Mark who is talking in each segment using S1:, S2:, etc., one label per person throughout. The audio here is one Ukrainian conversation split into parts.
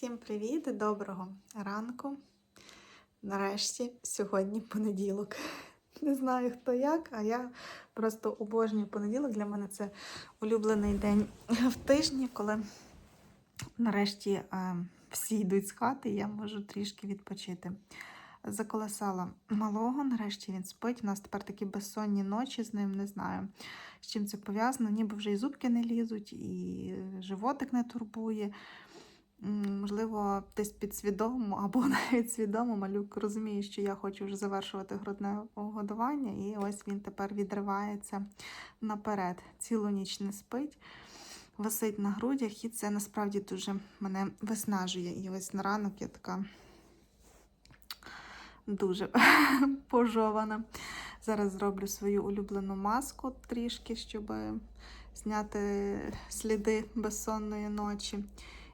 S1: Всім привіт, доброго ранку. Нарешті сьогодні понеділок. Не знаю хто як, а я просто обожнюю понеділок. Для мене це улюблений день в тижні, коли нарешті е, всі йдуть з хати, і я можу трішки відпочити. Заколесала малого, нарешті він спить. У нас тепер такі безсонні ночі з ним, не знаю, з чим це пов'язано. Ніби вже і зубки не лізуть, і животик не турбує. Можливо, десь підсвідомо або навіть свідомо малюк розуміє, що я хочу вже завершувати грудне годування, і ось він тепер відривається наперед. Цілу ніч не спить, висить на грудях, і це насправді дуже мене виснажує. І ось на ранок я така дуже пожована. Зараз зроблю свою улюблену маску трішки, щоб зняти сліди безсонної ночі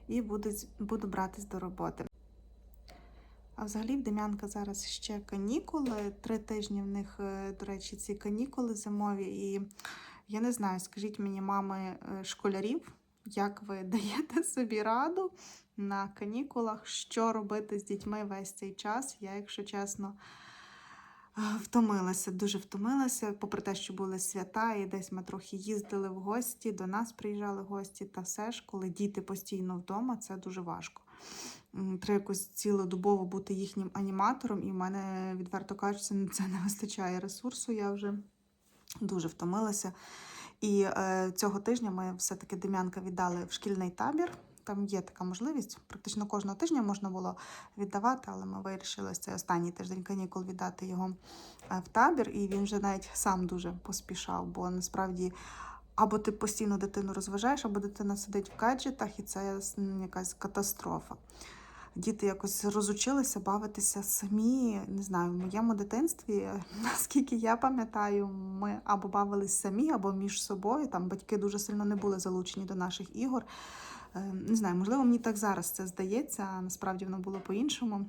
S1: і буду, буду братись до роботи. А взагалі в Дем'янка зараз ще канікули. Три тижні в них, е, до речі, ці канікули зимові. І я не знаю, скажіть мені, мами е, школярів, як ви даєте собі раду на канікулах, що робити з дітьми весь цей час? Я, якщо чесно, втомилася, дуже втомилася, попри те, що були свята, і десь ми трохи їздили в гості, до нас приїжджали гості, та все ж, коли діти постійно вдома, це дуже важко. Треба якось цілодобово бути їхнім аніматором, і в мене, відверто кажучи, це не вистачає ресурсу. Я вже дуже втомилася. І е, цього тижня ми все-таки Дем'янка віддали в шкільний табір. Там є така можливість. Практично кожного тижня можна було віддавати, але ми вирішили цей останній тиждень канікул віддати його е, в табір. І він вже навіть сам дуже поспішав, бо насправді. Або ти постійно дитину розважаєш, або дитина сидить в гаджетах, і це якась катастрофа. Діти якось розучилися бавитися самі. Не знаю, в моєму дитинстві, наскільки я пам'ятаю, ми або бавились самі, або між собою. Там батьки дуже сильно не були залучені до наших ігор. Е, Не знаю, можливо, мені так зараз це здається, а насправді воно було по-іншому.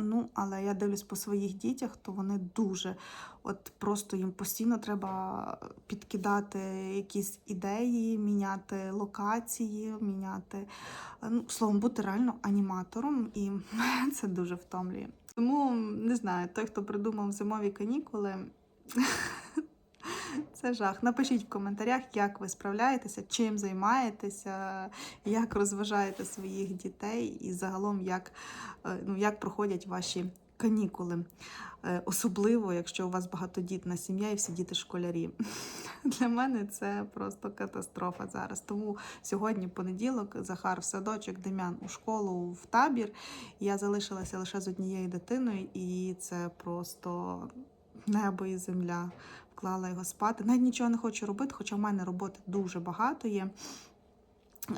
S1: Ну, але я дивлюсь по своїх дітях, то вони дуже, от просто їм постійно треба підкидати якісь ідеї, міняти локації, міняти, е, ну, словом, бути реально аніматором, і це дуже втомлює. Тому не знаю, той, хто придумав зимові канікули. Це жах. Напишіть в коментарях, як ви справляєтеся, чим займаєтеся, як розважаєте своїх дітей і загалом як, е, ну, як проходять ваші канікули. Е, Особливо, якщо у вас багатодітна сім'я і всі діти школярі. Для мене це просто катастрофа зараз. Тому сьогодні понеділок, Захар в садочок, Дем'ян у школу, в табір. Я залишилася лише з однією дитиною, і це просто небо і земля. Вклала його спати. Навіть нічого не хочу робити, хоча в мене роботи дуже багато є.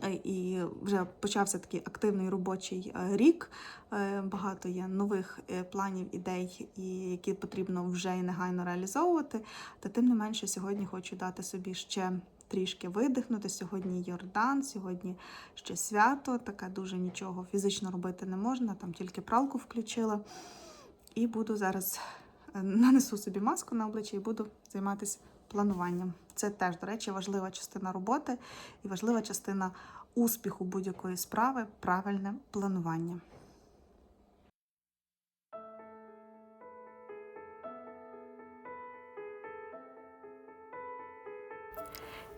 S1: Е, І вже почався такий активний робочий е, рік. Е, Багато є нових планів, ідей, які потрібно вже і негайно реалізовувати. Та тим не менше, сьогодні хочу дати собі ще трішки видихнути. Сьогодні Йордан, сьогодні ще свято. Таке дуже нічого фізично робити не можна, там тільки пралку включила. І буду зараз нанесу собі маску на обличчя і буду займатися плануванням. Це теж, до речі, важлива частина роботи і важлива частина успіху будь-якої справи правильне планування.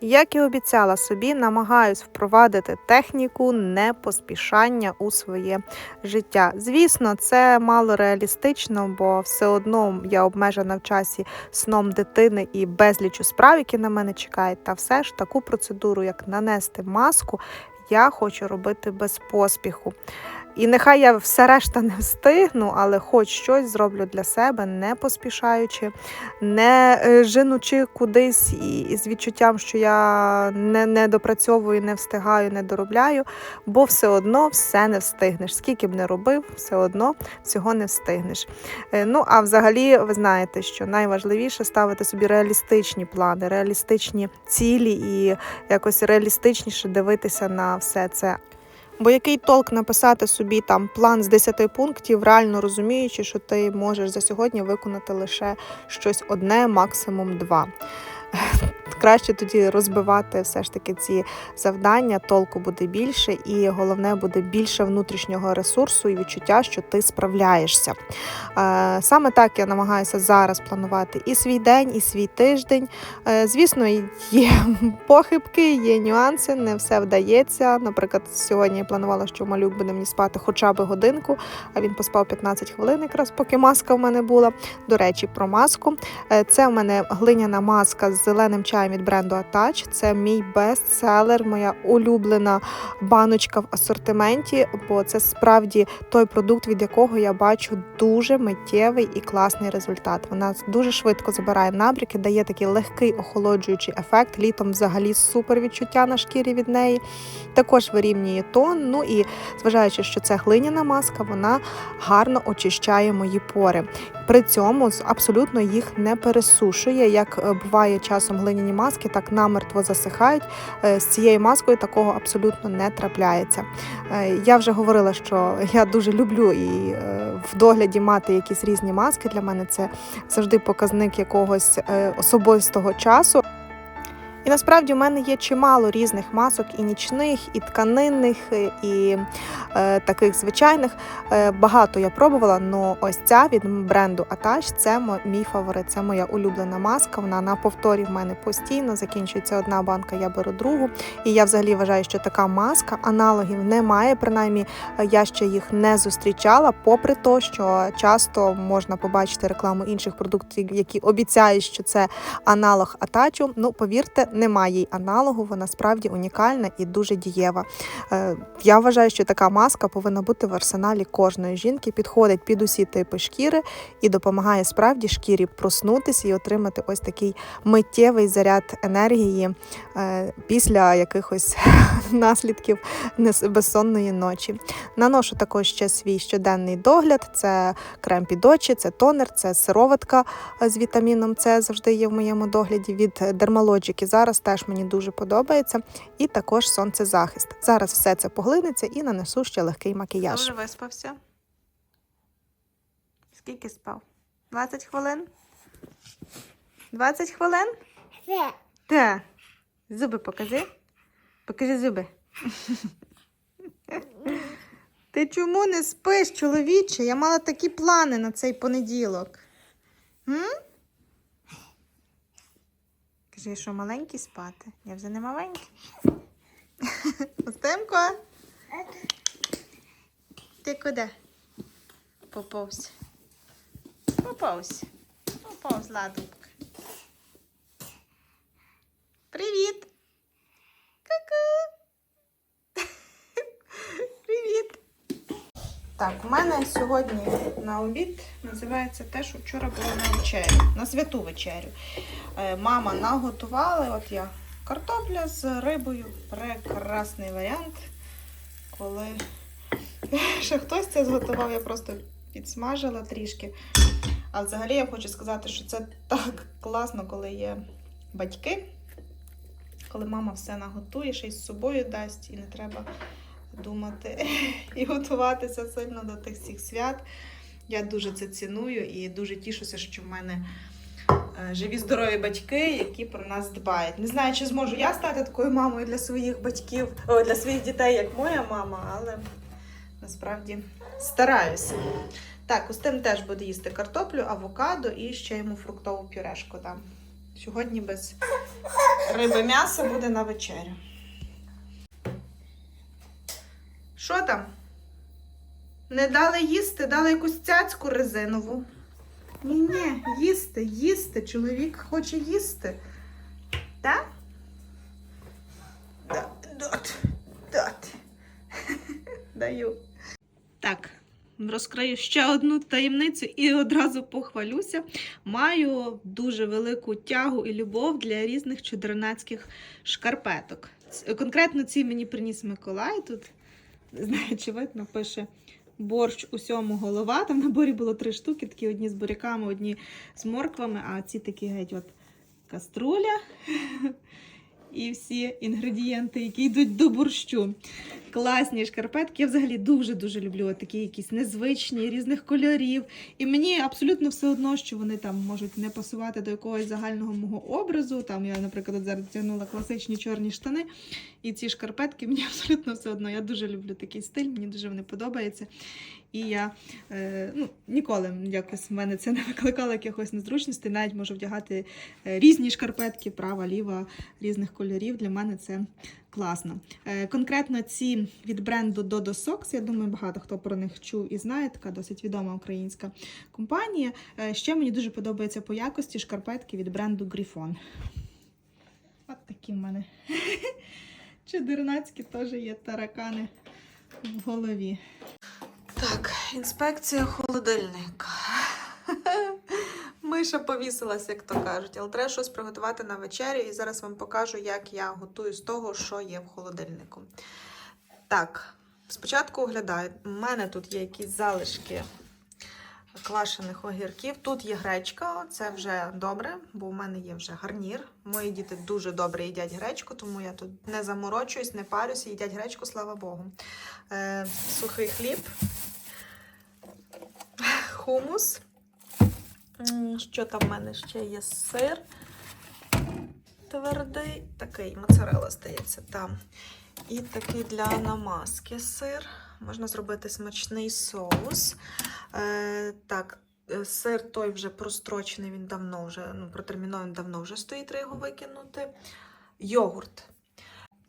S2: Як і обіцяла собі, намагаюсь впровадити техніку непоспішання у своє життя. Звісно, це мало реалістично, бо все одно я обмежена в часі сном дитини і безлічу справ, які на мене чекають. Та все ж таку процедуру, як нанести маску, я хочу робити без поспіху. І нехай я все решта не встигну, але хоч щось зроблю для себе, не поспішаючи, не е, женучи кудись і, з відчуттям, що я не, не допрацьовую, не встигаю, не доробляю, бо все одно все не встигнеш. Скільки б не робив, все одно всього не встигнеш. Е, Ну а взагалі, ви знаєте, що найважливіше ставити собі реалістичні плани, реалістичні цілі і якось реалістичніше дивитися на все це. Бо який толк написати собі там план з 10 пунктів, реально розуміючи, що ти можеш за сьогодні виконати лише щось одне, максимум два.
S1: Краще тоді розбивати все ж таки ці завдання, толку буде більше, і головне буде більше внутрішнього ресурсу і відчуття, що ти справляєшся. Е, Саме так я намагаюся зараз планувати і свій день, і свій тиждень. Е, Звісно, є похибки, є нюанси, не все вдається. Наприклад, сьогодні я планувала, що малюк буде мені спати хоча б годинку, а він поспав 15 хвилин, якраз поки маска в мене була. До речі, про маску. Е, Це в мене глиняна маска з зеленим чаєм від бренду Attach. Це мій бестселер, моя улюблена баночка в асортименті, бо це справді той продукт, від якого я бачу дуже миттєвий і класний результат. Вона дуже швидко забирає набряки, дає такий легкий охолоджуючий ефект. Літом взагалі супер відчуття на шкірі від неї. Також вирівнює тон. Ну і зважаючи, що це глиняна маска, вона гарно очищає мої пори. При цьому абсолютно їх не пересушує. Як е, буває часом глиняні маски, так намертво засихають. Е, З цією маскою такого абсолютно не трапляється. Е, Я вже говорила, що я дуже люблю і в догляді мати якісь різні маски. Для мене це завжди показник якогось особистого часу. І насправді в мене є чимало різних масок, і нічних, і тканинних, і е, таких звичайних. Е, багато я пробувала, але ось ця від бренду Attach – це мій фаворит. Це моя улюблена маска. Вона на повторі в мене постійно. Закінчується одна банка, я беру другу. І я взагалі вважаю, що така маска аналогів немає. Принаймні, е, я ще їх не зустрічала, попри те, що часто можна побачити рекламу інших продуктів, які обіцяють, що це аналог Атачу. Ну, повірте, немає їй аналогу, вона справді унікальна і дуже дієва. Е, Я вважаю, що така маска повинна бути в арсеналі кожної жінки, підходить під усі типи шкіри і допомагає справді шкірі проснутися і отримати ось такий миттєвий заряд енергії е, після якихось наслідків безсонної ночі. Наношу також ще свій щоденний догляд: це крем під очі, це тонер, це сироватка е, з вітаміном С завжди є в моєму догляді від Dermalogic. І Зараз теж мені дуже подобається. І також сонцезахист. Зараз все це поглинеться і нанесу ще легкий макіяж.
S3: Вже виспався. Скільки спав? 20 хвилин? 20 хвилин? Так. Зуби покажи. Покажи зуби. Ти чому не спиш, чоловіче? Я мала такі плани на цей понеділок. М? Кажи, що маленький спати. Я вже не маленький. Устимко? Ти куди? Поповз. Поповз. Поповз, ладубка. Привіт. Ку-ку. Привіт. Так, у мене сьогодні на обід називається те, що вчора було на вечерю, на святу вечерю. Е, Мама наготувала, от я картопля з рибою. Прекрасний варіант. Коли ще хтось це зготував, я просто підсмажила трішки. А взагалі я хочу сказати, що це так класно, коли є батьки, коли мама все наготує, ще й з собою дасть, і не треба думати і готуватися сильно до тих всіх свят. Я дуже це ціную і дуже тішуся, що в мене е, живі здорові батьки, які про нас дбають. Не знаю, чи зможу я стати такою мамою для своїх батьків, о, для своїх дітей, як моя мама, але насправді стараюся. Так, Устим теж буде їсти картоплю, авокадо і ще йому фруктову пюрешку дам. Сьогодні без риби м'яса буде на вечерю. Що там? Не дали їсти, дали якусь цяцьку резинову. Ні, ні, їсти, їсти. Чоловік хоче їсти. Так? Дот, дот. Даю. Так, розкрию ще одну таємницю і одразу похвалюся. Маю дуже велику тягу і любов для різних чудернацьких шкарпеток. Конкретно ці мені приніс Миколай. Тут знаю, пише борщ усьому голова. Там в наборі було три штуки, такі одні з буряками, одні з морквами, а ці такі геть от каструля і всі інгредієнти, які йдуть до борщу.
S1: Класні шкарпетки. Я взагалі дуже-дуже люблю такі якісь незвичні, різних кольорів. І мені абсолютно все одно, що вони там можуть не пасувати до якогось загального мого образу. Там я, наприклад, зараз тягнула класичні чорні штани, і ці шкарпетки мені абсолютно все одно. Я дуже люблю такий стиль, мені дуже вони подобаються. І я е, ну, ніколи якось в мене це не викликало якихось незручностей. Навіть можу вдягати е, різні шкарпетки, права, ліва, різних кольорів. Для мене це класно. Е, конкретно ці від бренду Dodo Socks, я думаю, багато хто про них чув і знає, така досить відома українська компанія. Е, ще мені дуже подобається по якості шкарпетки від бренду Griffon. От такі в мене чудернацькі теж є таракани в голові. Так, інспекція холодильника. Миша повісилась, як то кажуть, але треба щось приготувати на вечерю, і зараз вам покажу, як я готую з того, що є в холодильнику. Так, спочатку оглядаю. У мене тут є якісь залишки квашених огірків. Тут є гречка, це вже добре, бо у мене є вже гарнір. Мої діти дуже добре їдять гречку, тому я тут не заморочуюсь, не парюся, їдять гречку, слава Богу. Е, сухий хліб, хумус. Що там в мене ще є? Сир твердий, такий моцарела, здається, там. І такий для намазки сир. Можна зробити смачний соус. Е, так, е, сир той вже прострочений, він давно вже, ну, протермінований давно вже стоїть, треба його викинути. Йогурт.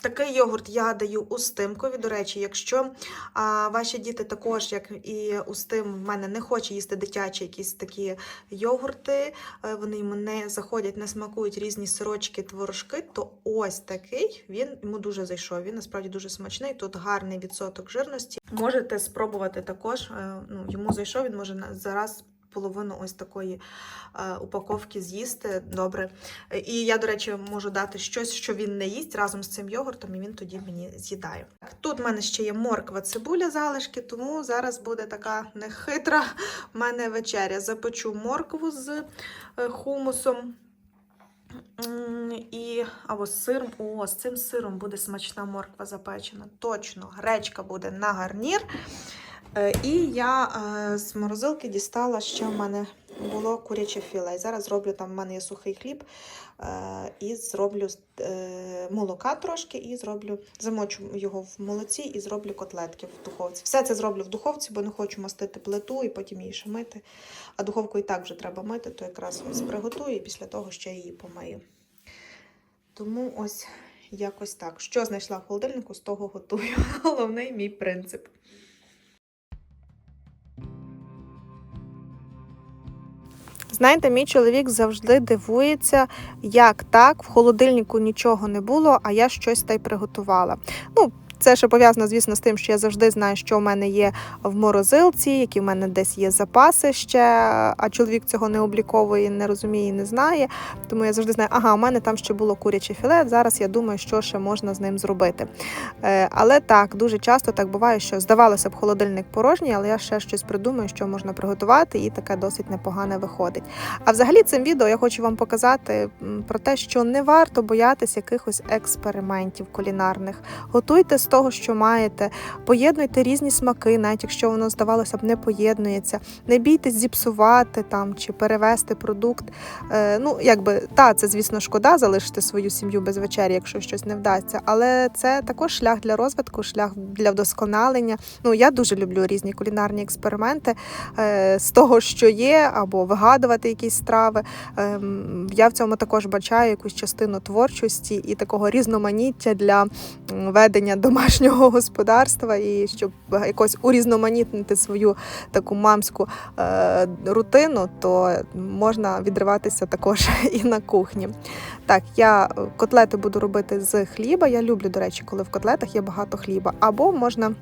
S1: Такий йогурт я даю устимкові. До речі, якщо а, ваші діти також, як і устим, в мене не хоче їсти дитячі якісь такі йогурти, е, вони йому не заходять, не смакують різні сирочки, творожки, то ось такий він йому дуже зайшов. Він насправді дуже смачний. Тут гарний відсоток жирності. Можете спробувати також. е, Ну, йому зайшов, він може зараз. Половину ось такої е, упаковки з'їсти добре. І я, до речі, можу дати щось, що він не їсть разом з цим йогуртом, і він тоді мені з'їдає. Тут в мене ще є морква, цибуля, залишки, тому зараз буде така нехитра в мене вечеря. Запечу моркву з е, хумусом. І або сиром. О, з цим сиром буде смачна морква запечена. Точно, гречка буде на гарнір. Е, І я е, з морозилки дістала, що в мене було куряче філе. І Зараз зроблю там в мене є сухий хліб е, і зроблю молока трошки, і зроблю, замочу його в молоці і зроблю котлетки в духовці. Все це зроблю в духовці, бо не хочу мастити плиту і потім її ще мити. А духовку і так вже треба мити, то якраз ось приготую і після того ще її помию. Тому ось якось так. Що знайшла в холодильнику, з того готую. Головний мій принцип.
S4: Знаєте, мій чоловік завжди дивується, як так, в холодильнику нічого не було, а я щось та й приготувала. Ну, це ще пов'язано, звісно, з тим, що я завжди знаю, що в мене є в морозилці, які в мене десь є запаси ще, а чоловік цього не обліковує, не розуміє не знає. Тому я завжди знаю, ага, у мене там ще було куряче філе. Зараз я думаю, що ще можна з ним зробити. Е, Але так, дуже часто так буває, що здавалося б, холодильник порожній, але я ще щось придумаю, що можна приготувати, і таке досить непогане виходить. А взагалі цим відео я хочу вам показати про те, що не варто боятися якихось експериментів кулінарних. Готуйте того, що маєте, поєднуйте різні смаки, навіть якщо воно здавалося б не поєднується. Не бійтесь зіпсувати там чи перевести продукт. Е, ну, якби та це, звісно, шкода залишити свою сім'ю без вечері, якщо щось не вдасться. Але це також шлях для розвитку, шлях для вдосконалення. Ну, я дуже люблю різні кулінарні експерименти е, з того, що є, або вигадувати якісь страви. Ем, я в цьому також бачаю якусь частину творчості і такого різноманіття для ведення домашнього господарства, і щоб якось урізноманітнити свою таку мамську е, рутину, то можна відриватися також і на кухні. Так, я е, котлети буду робити з хліба. Я люблю, до речі, коли в котлетах є багато хліба, або можна.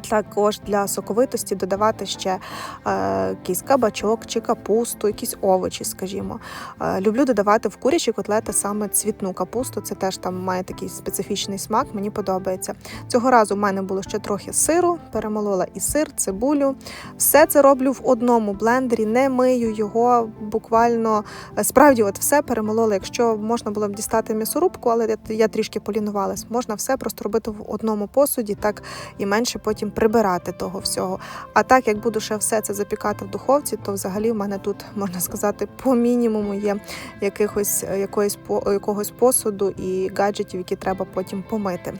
S1: Також для соковитості додавати ще е, якийсь кабачок чи капусту, якісь овочі, скажімо. Е, люблю додавати в курячі котлети саме цвітну капусту. Це теж там має такий специфічний смак, мені подобається. Цього разу в мене було ще трохи сиру, перемолола і сир, цибулю. Все це роблю в одному блендері, не мию його буквально. е, Справді, от все перемолола. Якщо можна було б дістати м'ясорубку, але я, трішки полінувалась. Можна все просто робити в одному посуді, так і менше потім прибирати того всього. А так як буду ще все це запікати в духовці, то взагалі в мене тут можна сказати по мінімуму є якихось е, якоїсь якогось посуду і гаджетів, які треба потім помити.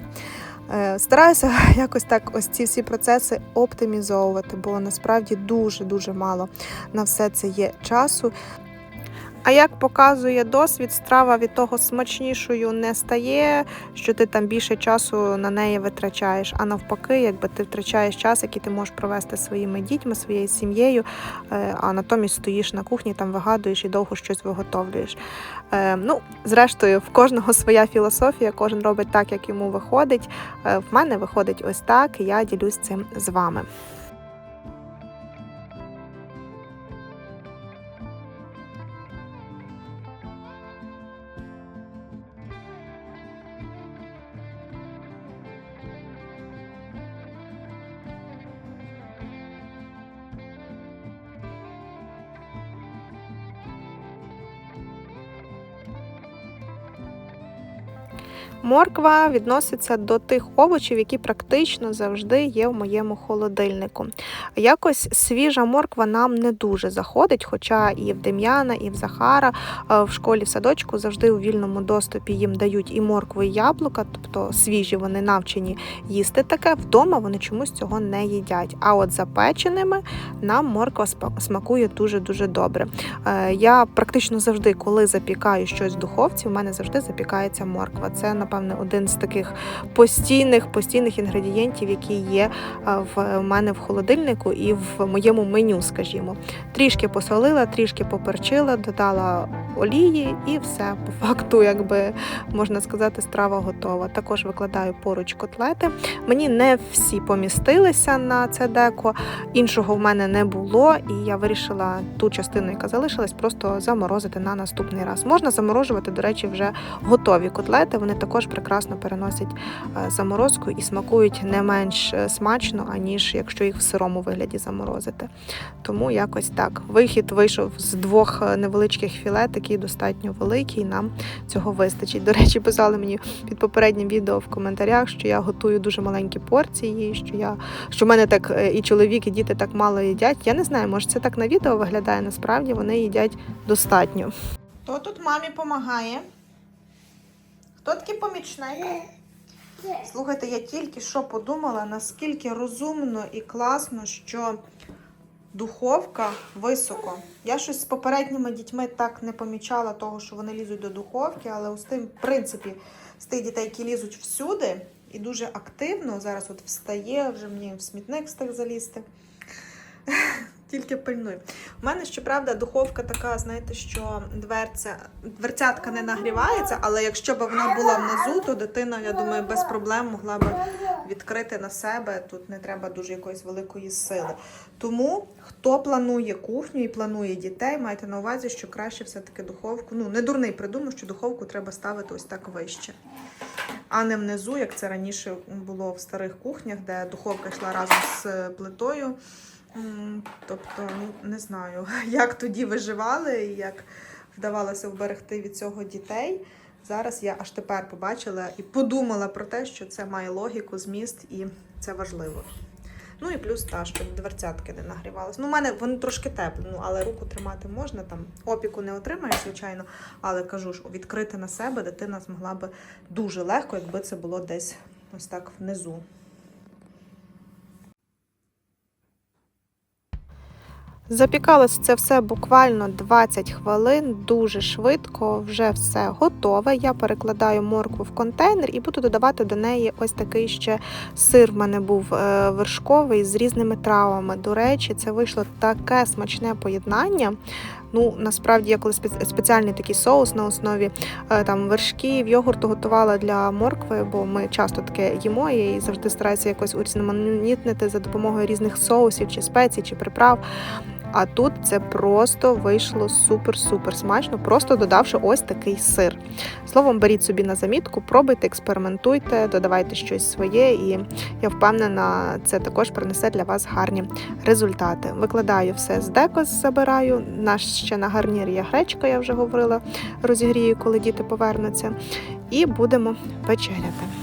S1: Е, Стараюся якось так ось ці всі процеси оптимізовувати, бо насправді дуже дуже мало на все це є часу. А як показує досвід, страва від того смачнішою не стає, що ти там більше часу на неї витрачаєш. А навпаки, якби ти втрачаєш час, який ти можеш провести своїми дітьми, своєю сім'єю, е, а натомість стоїш на кухні, там вигадуєш і довго щось виготовлюєш. Е, Ну, зрештою, в кожного своя філософія, кожен робить так, як йому виходить. Е, В мене виходить ось так, і я ділюсь цим з вами. Морква відноситься до тих овочів, які практично завжди є в моєму холодильнику. Якось свіжа морква нам не дуже заходить, хоча і в Дем'яна, і в Захара е, в школі в садочку завжди у вільному доступі їм дають і моркву, і яблука, тобто свіжі вони навчені їсти таке. Вдома вони чомусь цього не їдять. А от запеченими нам морква смакує дуже-дуже добре. Е, Я практично завжди, коли запікаю щось в духовці, в мене завжди запікається морква. Це, напевне, один з таких постійних постійних інгредієнтів, які є в мене в холодильнику і в моєму меню, скажімо. Трішки посолила, трішки поперчила, додала олії, і все по факту, якби можна сказати, страва готова. Також викладаю поруч котлети. Мені не всі помістилися на це деко, іншого в мене не було, і я вирішила ту частину, яка залишилась, просто заморозити на наступний раз. Можна заморожувати, до речі, вже готові котлети. Вони також прекрасно переносять е, заморозку і смакують не менш е, смачно, аніж якщо їх в сирому вигляді заморозити. Тому якось так. Вихід вийшов з двох е, невеличких філе, такий достатньо великий. Нам цього вистачить. До речі, писали мені під попереднім відео в коментарях, що я готую дуже маленькі порції, що я що в мене так і чоловік, і діти так мало їдять. Я не знаю, може це так на відео виглядає. Насправді вони їдять достатньо. Хто тут мамі допомагає? Хто такий помічник? Слухайте, я тільки що подумала, наскільки розумно і класно, що духовка високо. Я щось з попередніми дітьми так не помічала того, що вони лізуть до духовки, але з тим, в принципі, з тих дітей, які лізуть всюди і дуже активно, зараз от встає, вже мені в смітник встиг залізти. Тільки пильнуй. У мене, щоправда, духовка така, знаєте, що дверця, дверцятка не нагрівається, але якщо б вона була внизу, то дитина, я думаю, без проблем могла б відкрити на себе. Тут не треба дуже якоїсь великої сили. Тому хто планує кухню і планує дітей, майте на увазі, що краще все-таки духовку. Ну, не дурний придумав, що духовку треба ставити ось так вище. А не внизу, як це раніше було в старих кухнях, де духовка йшла разом з плитою. Тобто, ну не знаю, як тоді виживали і як вдавалося вберегти від цього дітей. Зараз я аж тепер побачила і подумала про те, що це має логіку, зміст і це важливо. Ну і плюс та, щоб дверцятки не нагрівалися. Ну, у мене вони трошки теплі, ну але руку тримати можна, там опіку не отримаєш, звичайно. Але кажу ж, відкрити на себе дитина змогла би дуже легко, якби це було десь ось так внизу. Запікалось це все буквально 20 хвилин, дуже швидко, вже все готове. Я перекладаю моркву в контейнер і буду додавати до неї ось такий ще сир. В мене був е, вершковий з різними травами. До речі, це вийшло таке смачне поєднання. Ну, насправді я коли спеціальний такий соус на основі е, там вершків, йогурту готувала для моркви, бо ми часто таке їмо і завжди стараюся якось урізноманітнити за допомогою різних соусів, чи спецій, чи приправ. А тут це просто вийшло супер-супер смачно, просто додавши ось такий сир. Словом, беріть собі на замітку, пробуйте, експериментуйте, додавайте щось своє, і я впевнена, це також принесе для вас гарні результати. Викладаю все з декос, забираю. Наш ще на гарнір є гречка, я вже говорила, розігрію, коли діти повернуться. І будемо вечеряти.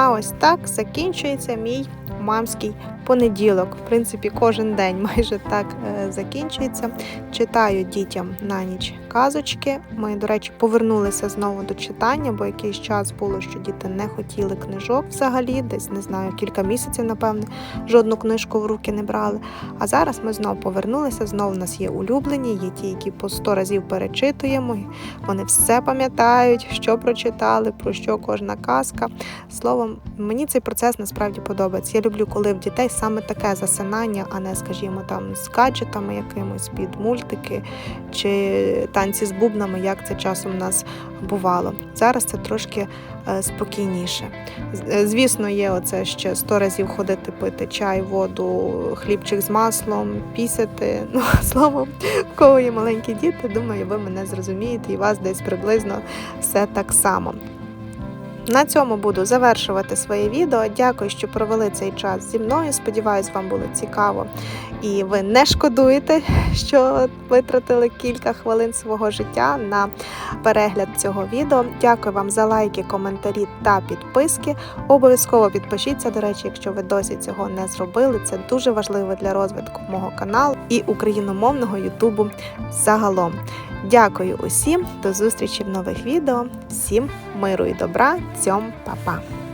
S1: А ось так закінчується мій мамський понеділок. В принципі, кожен день майже так е, закінчується. Читаю дітям на ніч казочки. Ми, до речі, повернулися знову до читання, бо якийсь час було, що діти не хотіли книжок взагалі, десь не знаю, кілька місяців, напевне, жодну книжку в руки не брали. А зараз ми знову повернулися. Знову в нас є улюблені, є ті, які по сто разів перечитуємо. Вони все пам'ятають, що прочитали, про що кожна казка. Словом, мені цей процес насправді подобається. Я люблю, коли в дітей саме таке засинання, а не, скажімо, там з гаджетами якимось під мультики чи танці з бубнами, як це часом у нас бувало. Зараз це трошки е, спокійніше. Е, Звісно, є оце ще сто разів ходити пити чай, воду, хлібчик з маслом, пісяти. Ну, словом, в кого є маленькі діти, думаю, ви мене зрозумієте, і вас десь приблизно все так само. На цьому буду завершувати своє відео. Дякую, що провели цей час зі мною. Сподіваюсь, вам було цікаво. І ви не шкодуєте, що витратили кілька хвилин свого життя на перегляд цього відео. Дякую вам за лайки, коментарі та підписки. Обов'язково підпишіться, до речі, якщо ви досі цього не зробили. Це дуже важливо для розвитку мого каналу і україномовного Ютубу загалом. Дякую усім, до зустрічі в нових відео. Всім миру і добра, цьом, па-па!